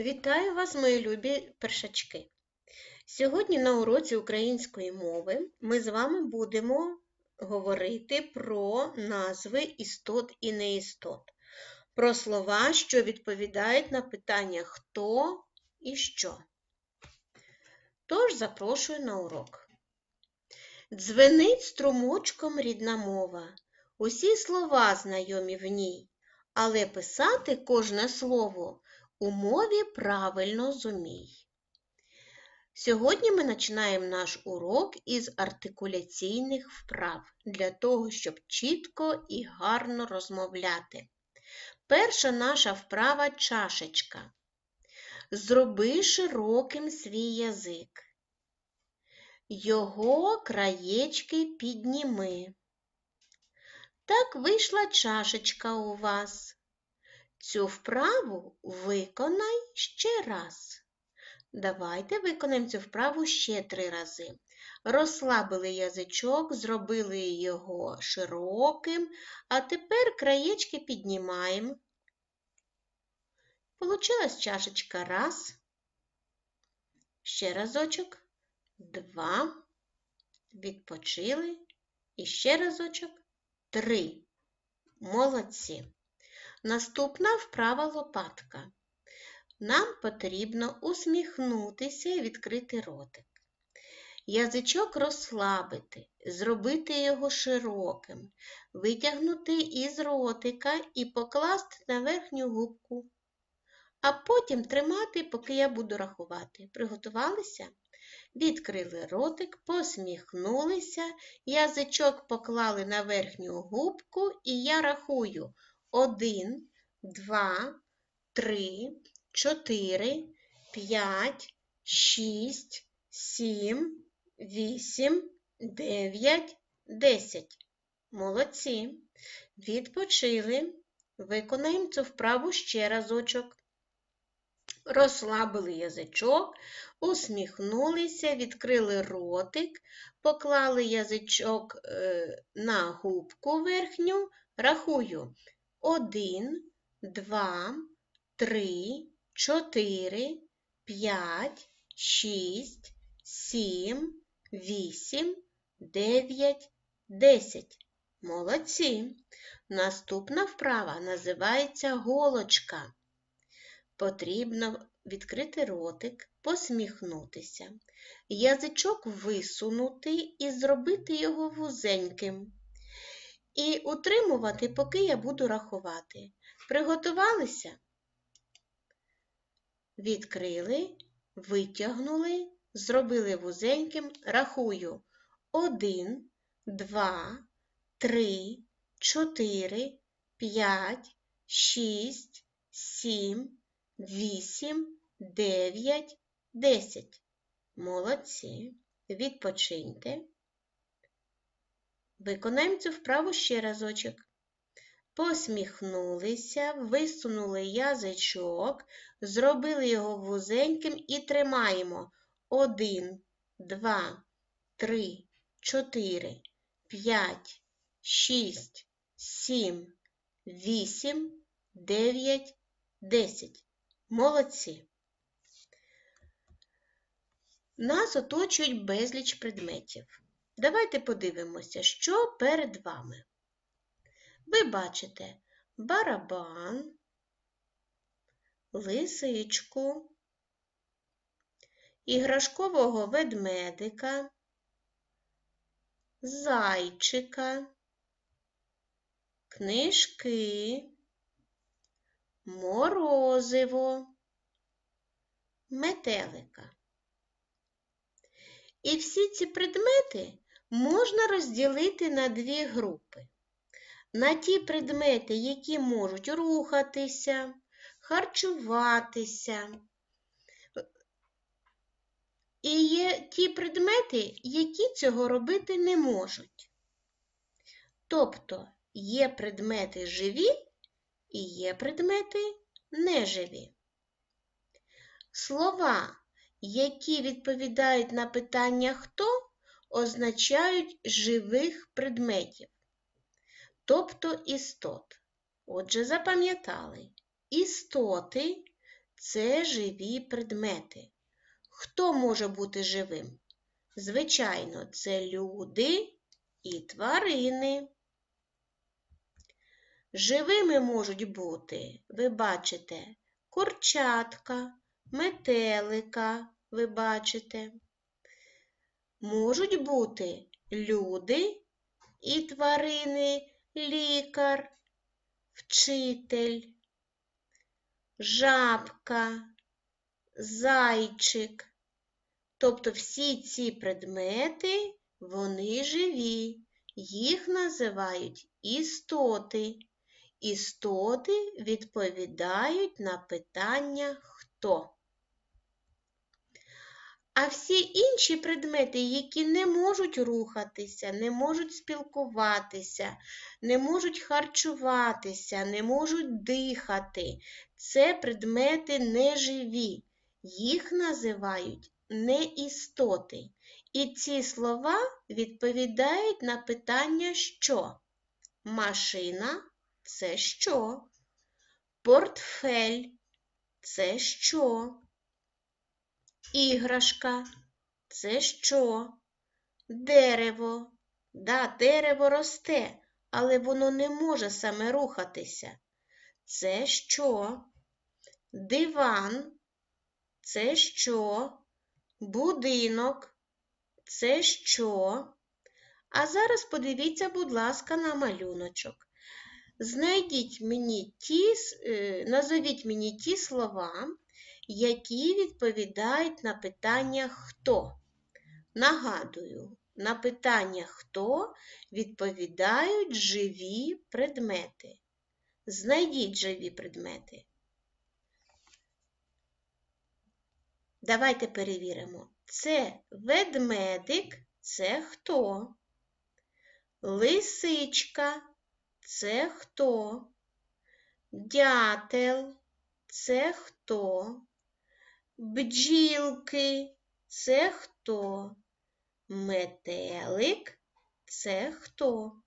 Вітаю вас, мої любі першачки! Сьогодні на уроці української мови ми з вами будемо говорити про назви істот і неістот, про слова, що відповідають на питання хто і що. Тож запрошую на урок. Дзвенить струмочком рідна мова, усі слова знайомі в ній, але писати кожне слово у мові правильно зумій. Сьогодні ми починаємо наш урок із артикуляційних вправ для того, щоб чітко і гарно розмовляти. Перша наша вправа чашечка. Зроби широким свій язик. Його краєчки підніми. Так вийшла чашечка у вас. Цю вправу виконай ще раз. Давайте виконаємо цю вправу ще три рази. Розслабили язичок, зробили його широким, а тепер краєчки піднімаємо. Получилась чашечка раз. Ще разочок, два. Відпочили. І ще разочок, три. Молодці. Наступна вправа лопатка. Нам потрібно усміхнутися і відкрити ротик. Язичок розслабити, зробити його широким, витягнути із ротика і покласти на верхню губку. А потім тримати, поки я буду рахувати. Приготувалися? Відкрили ротик, посміхнулися, язичок поклали на верхню губку, і я рахую. Один, два, три, чотири, п'ять, шість, сім, вісім, дев'ять, десять. Молодці. Відпочили. Виконаємо цю вправу ще разочок. Розслабили язичок, усміхнулися, відкрили ротик, поклали язичок е, на губку верхню, рахую. Один, два, три, чотири, п'ять, шість, сім, вісім, дев'ять, десять. Молодці. Наступна вправа називається голочка. Потрібно відкрити ротик, посміхнутися, язичок висунути і зробити його вузеньким. І утримувати, поки я буду рахувати. Приготувалися? Відкрили, витягнули, зробили вузеньким, рахую. Один, два, три, чотири, п'ять, шість, сім, вісім, дев'ять, десять. Молодці. Відпочиньте. Виконаємо цю вправу ще разочок. Посміхнулися, висунули язичок, зробили його вузеньким і тримаємо. Один, два, три, чотири, п'ять, шість, сім, вісім, дев'ять, десять. Молодці. Нас оточують безліч предметів. Давайте подивимося, що перед вами. Ви бачите барабан, лисичку, іграшкового ведмедика, зайчика, книжки, морозиво, метелика. І всі ці предмети можна розділити на дві групи. На ті предмети, які можуть рухатися, харчуватися. І є ті предмети, які цього робити не можуть. Тобто є предмети живі і є предмети неживі. Слова, які відповідають на питання хто, означають живих предметів, тобто істот. Отже, запам'ятали, істоти це живі предмети. Хто може бути живим? Звичайно, це люди і тварини. Живими можуть бути, ви бачите, курчатка, метелика, ви бачите. Можуть бути люди і тварини, лікар, вчитель, жабка, зайчик. Тобто всі ці предмети, вони живі, їх називають істоти. Істоти відповідають на питання хто. А всі інші предмети, які не можуть рухатися, не можуть спілкуватися, не можуть харчуватися, не можуть дихати, це предмети неживі. Їх називають неістоти. І ці слова відповідають на питання що? Машина це що? Портфель це що? Іграшка це що? Дерево. Да, дерево росте, але воно не може саме рухатися. Це що? Диван це що? Будинок це що? А зараз подивіться, будь ласка, на малюночок. Знайдіть мені ті, е, назовіть мені ті слова, які відповідають на питання хто. Нагадую, на питання хто відповідають живі предмети. Знайдіть живі предмети. Давайте перевіримо. Це ведмедик це хто? Лисичка це хто? Дятел це хто? Бджілки це хто? Метелик це хто?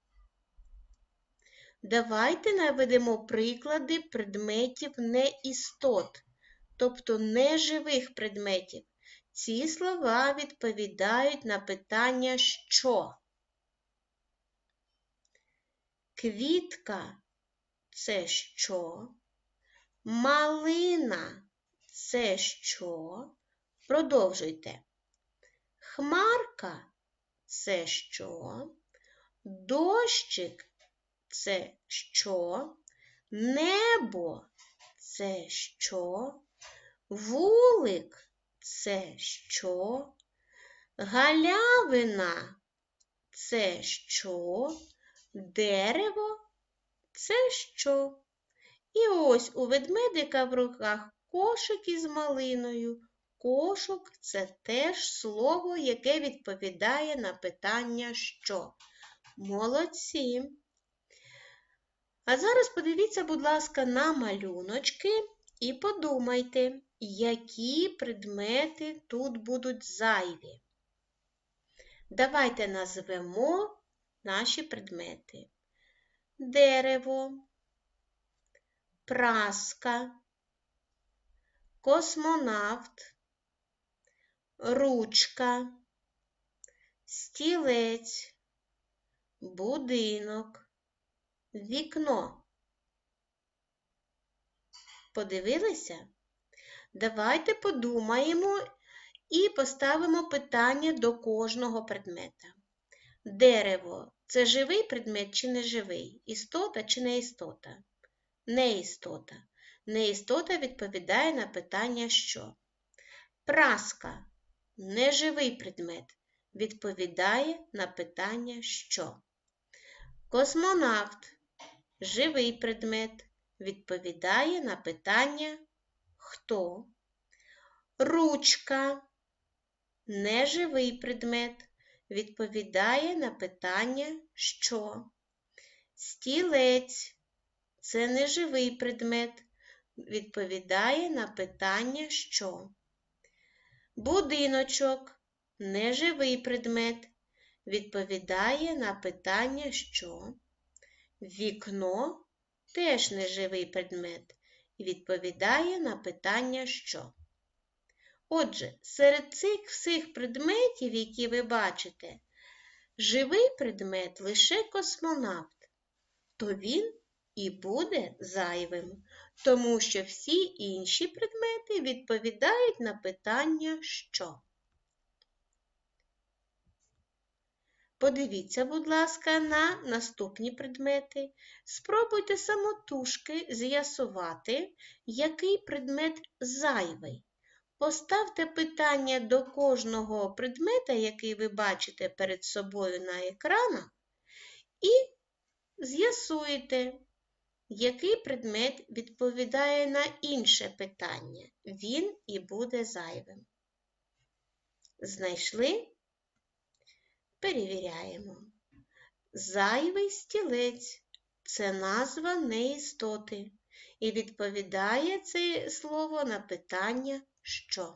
Давайте наведемо приклади предметів неістот, тобто неживих предметів. Ці слова відповідають на питання що? Квітка це що? Малина це що? Продовжуйте. Хмарка це що? Дощик це що? Небо це що? Вулик це що? Галявина це що? Дерево це що? І ось у ведмедика в руках кошик із малиною. Кошик це теж слово, яке відповідає на питання що. Молодці. А зараз подивіться, будь ласка, на малюночки і подумайте, які предмети тут будуть зайві. Давайте назвемо наші предмети. Дерево, праска, космонавт, ручка, стілець, будинок, вікно. Подивилися? Давайте подумаємо і поставимо питання до кожного предмета. Дерево це живий предмет чи не живий? Істота чи не істота? Не істота. Неістота відповідає на питання що? Праска неживий предмет. Відповідає на питання що? Космонавт живий предмет. Відповідає на питання хто? Ручка неживий предмет. Відповідає на питання що? Стілець це неживий предмет відповідає на питання що. Будиночок неживий предмет, відповідає на питання що. Вікно теж неживий предмет, відповідає на питання що. Отже, серед цих всіх предметів, які ви бачите, живий предмет лише космонавт, то він і буде зайвим, тому що всі інші предмети відповідають на питання що. Подивіться, будь ласка, на наступні предмети. Спробуйте самотужки з'ясувати, який предмет зайвий. Поставте питання до кожного предмета, який ви бачите перед собою на екранах, і з'ясуйте, який предмет відповідає на інше питання. Він і буде зайвим. Знайшли? Перевіряємо. Зайвий стілець це назва неістоти. І відповідає це слово на питання що.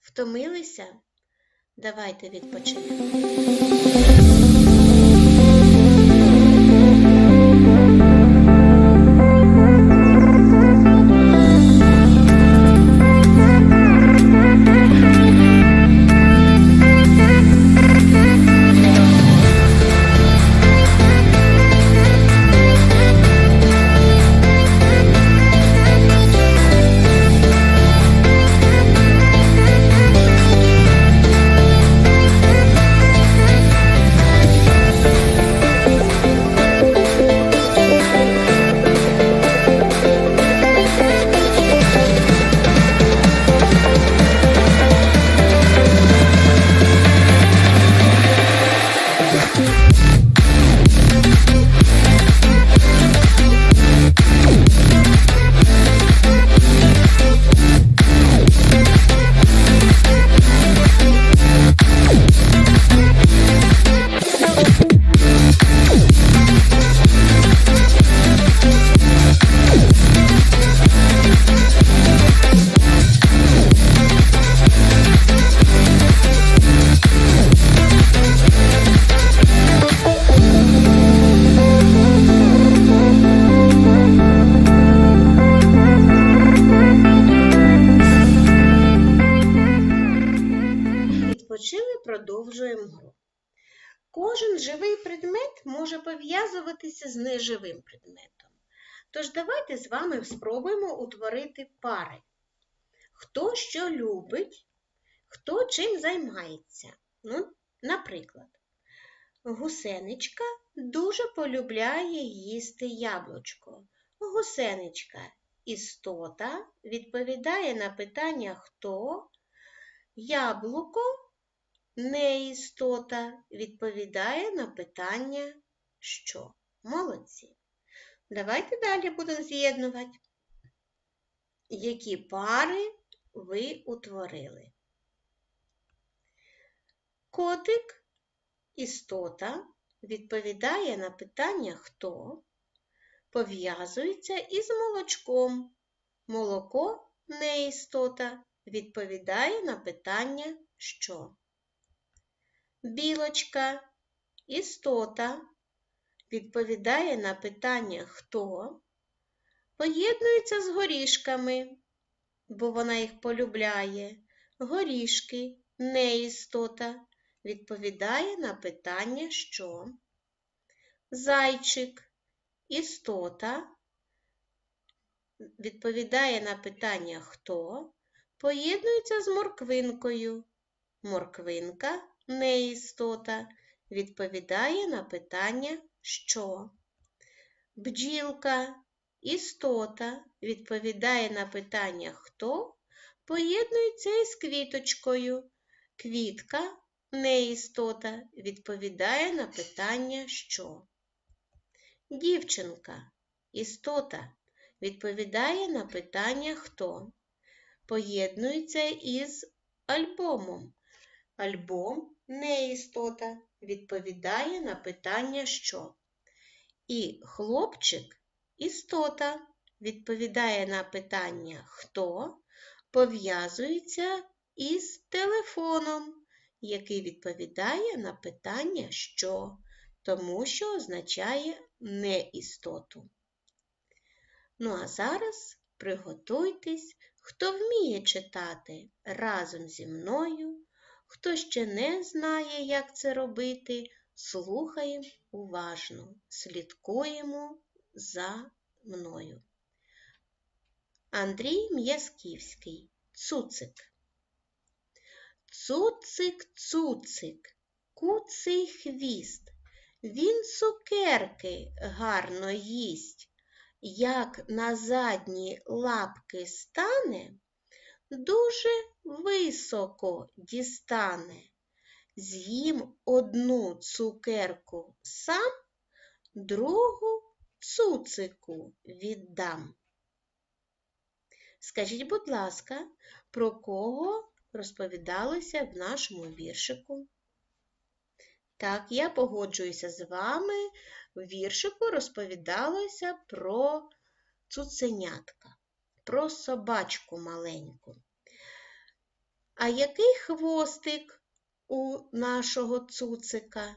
Втомилися? Давайте відпочинемо. Пов'язуватися з неживим предметом. Тож давайте з вами спробуємо утворити пари. Хто що любить, хто чим займається. Ну, Наприклад, гусеничка дуже полюбляє їсти яблучко. Гусеничка істота відповідає на питання хто, яблуко неістота відповідає на питання що. Молодці. Давайте далі будемо з'єднувати, які пари ви утворили. Котик істота відповідає на питання хто, пов'язується із молочком. Молоко неістота відповідає на питання що. Білочка істота відповідає на питання хто, поєднується з горішками, бо вона їх полюбляє. Горішки неістота відповідає на питання що. Зайчик істота відповідає на питання хто, поєднується з морквинкою. Морквинка неістота відповідає на питання що. Бджілка істота відповідає на питання хто, поєднується із квіточкою. Квітка неістота відповідає на питання що. Дівчинка істота відповідає на питання хто. Поєднується із альбомом. Альбом неістота відповідає на питання що. І хлопчик істота відповідає на питання хто, пов'язується із телефоном, який відповідає на питання що, тому що означає неістоту. Ну а зараз приготуйтесь, хто вміє читати разом зі мною, хто ще не знає, як це робити, слухаємо уважно, слідкуємо за мною. Андрій М'язківський Цуцик. Цуцик, цуцик, куций хвіст. Він цукерки гарно їсть. Як на задні лапки стане, дуже високо дістане. З'їм одну цукерку сам, другу цуцику віддам. Скажіть, будь ласка, про кого розповідалося в нашому віршику? Так, я погоджуюся з вами. В віршику розповідалося про цуценятка, про собачку маленьку. А який хвостик у нашого цуцика?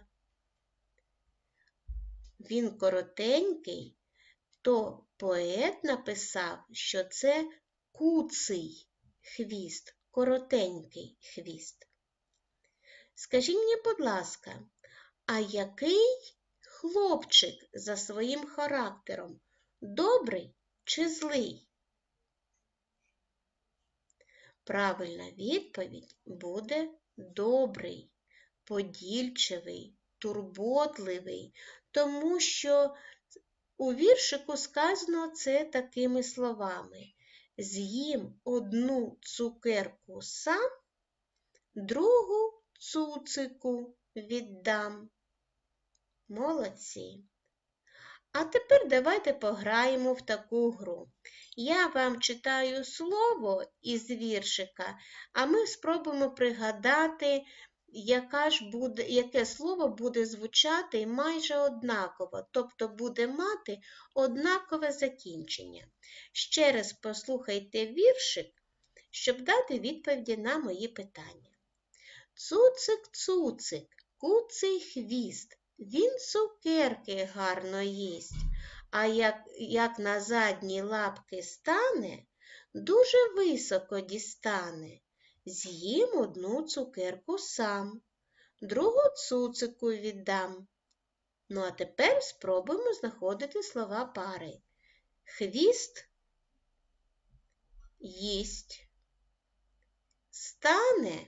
Він коротенький, то поет написав, що це куций хвіст, коротенький хвіст. Скажіть мені, будь ласка, а який хлопчик за своїм характером добрий чи злий? Правильна відповідь буде добрий, подільчивий, турботливий, тому що у віршику сказано це такими словами з'їм одну цукерку сам, другу цуцику віддам. Молодці. А тепер давайте пограємо в таку гру. Я вам читаю слово із віршика, а ми спробуємо пригадати, яка ж буде, яке слово буде звучати майже однаково, тобто буде мати однакове закінчення. Ще раз послухайте віршик, щоб дати відповіді на мої питання. Цуцик, цуцик, куций хвіст, він цукерки гарно їсть, а як, як на задні лапки стане, дуже високо дістане. З'їм одну цукерку сам, другу цуцику віддам. Ну, а тепер спробуємо знаходити слова пари. Хвіст їсть, стане,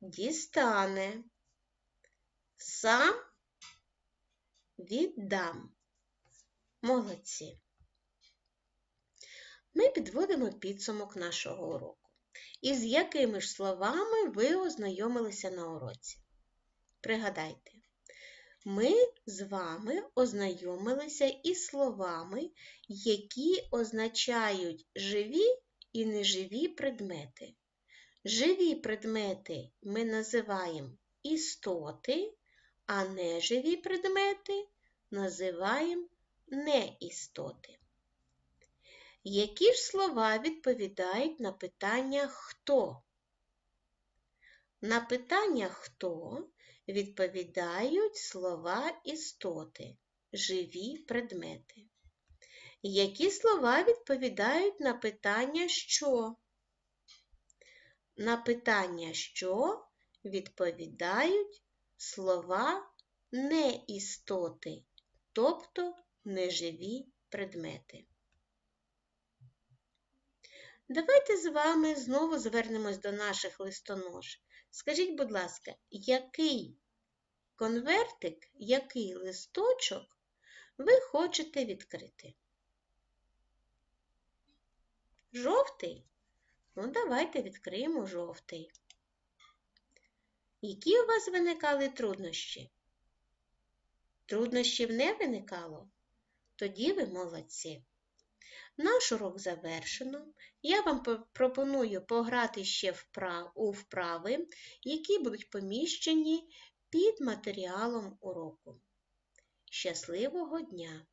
дістане, сам віддам. Молодці. Ми підводимо підсумок нашого уроку. І з якими ж словами ви ознайомилися на уроці? Пригадайте, ми з вами ознайомилися із словами, які означають живі і неживі предмети. Живі предмети ми називаємо істоти, а неживі предмети називаємо неістоти. Які ж слова відповідають на питання хто? На питання хто відповідають слова істоти, живі предмети. Які слова відповідають на питання що? На питання що відповідають слова неістоти, тобто неживі предмети. Давайте з вами знову звернемось до наших листонож. Скажіть, будь ласка, який конвертик, який листочок ви хочете відкрити? Жовтий? Ну, давайте відкриємо жовтий. Які у вас виникали труднощі? Труднощів не виникало? Тоді ви молодці. Наш урок завершено. Я вам пропоную пограти ще у вправи, які будуть поміщені під матеріалом уроку. Щасливого дня!